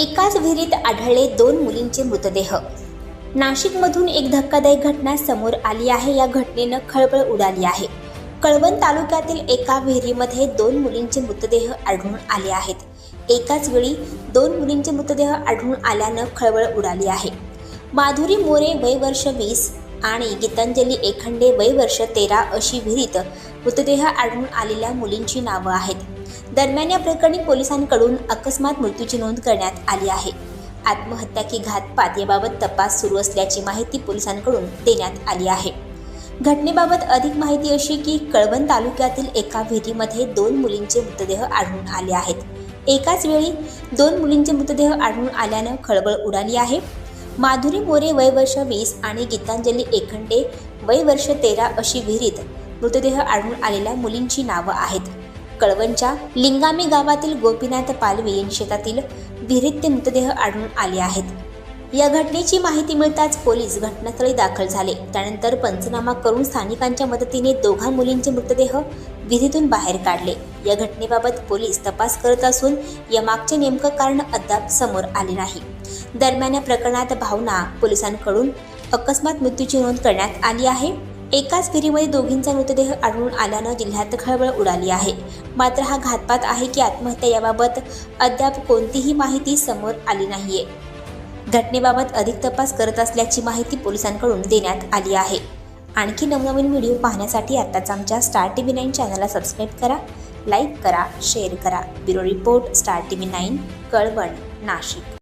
एकाच विहिरीत आढळले दोन मुलींचे मृतदेह. नाशिकमधून एक धक्कादायक घटना समोर आली आहे. या घटनेनं खळबळ उडाली आहे. कळवण तालुक्यातील एका विहिरीमध्ये दोन मुलींचे मृतदेह आढळून आले आहेत. एकाच वेळी दोन मुलींचे मृतदेह आढळून आल्यानं खळबळ उडाली आहे. माधुरी मोरे वय वर्ष वीस आणि गीतांजली एखंडे वय वर्ष तेरा अशी विहिरीत मृतदेह आढळून आलेल्या मुलींची नावं आहेत. दरम्यान या प्रकरणी पोलिसांकडून अकस्मात मृत्यूची नोंद करण्यात आली आहे. आत्महत्या की घातपात याबाबत तपास सुरू असल्याची माहिती पोलिसांकडून देण्यात आली आहे. घटनेबाबत अधिक माहिती अशी की कळवण तालुक्यातील एका विहिरीमध्ये दोन मुलींचे मृतदेह आढळून आले आहेत. एकाच वेळी दोन मुलींचे मृतदेह आढळून आल्यानं खळबळ उडाली आहे. माधुरी मोरे वय वर्ष वीस आणि गीतांजली एखंडे वय वर्ष तेरा अशी विहिरीत मृतदेह आढळून आलेल्या मुलींची नावं आहेत. कळवणच्या लिंगामी गावातील गोपीनाथ पालवे यांच्या शेतातील विहिरीत ते मृतदेह आढळून आले आहेत. या घटनेची माहिती मिळताच पोलीस घटनास्थळी दाखल झाले. त्यानंतर पंचनामा करून स्थानिकांच्या मदतीने दोघा मुलींचे मृतदेह विहिरीतून बाहेर काढले. या घटनेबाबत पोलीस तपास करत असून या मागचे नेमकं कारण अद्याप समोर आले नाही. दरम्यान या प्रकरणात भावना पोलिसांकडून अकस्मात मृत्यूची नोंद करण्यात आली आहे. एकाच विहिरीमध्ये दोघींचा मृतदेह आढळून आल्यानं जिल्ह्यात खळबळ उडाली आहे. मात्र हा घातपात आहे की आत्महत्या याबाबत अद्याप कोणतीही माहिती समोर आली नाहीये. घटनेबाबत अधिक तपास करत असल्याची माहिती पोलिसांकडून देण्यात आली आहे. आणखी नवनवीन व्हिडिओ पाहण्यासाठी आत्ताच आमच्या स्टार टी व्ही नाईन चॅनलला सबस्क्राईब करा लाईक करा शेअर करा. Bureau report star T V nine Kalwan Nashik.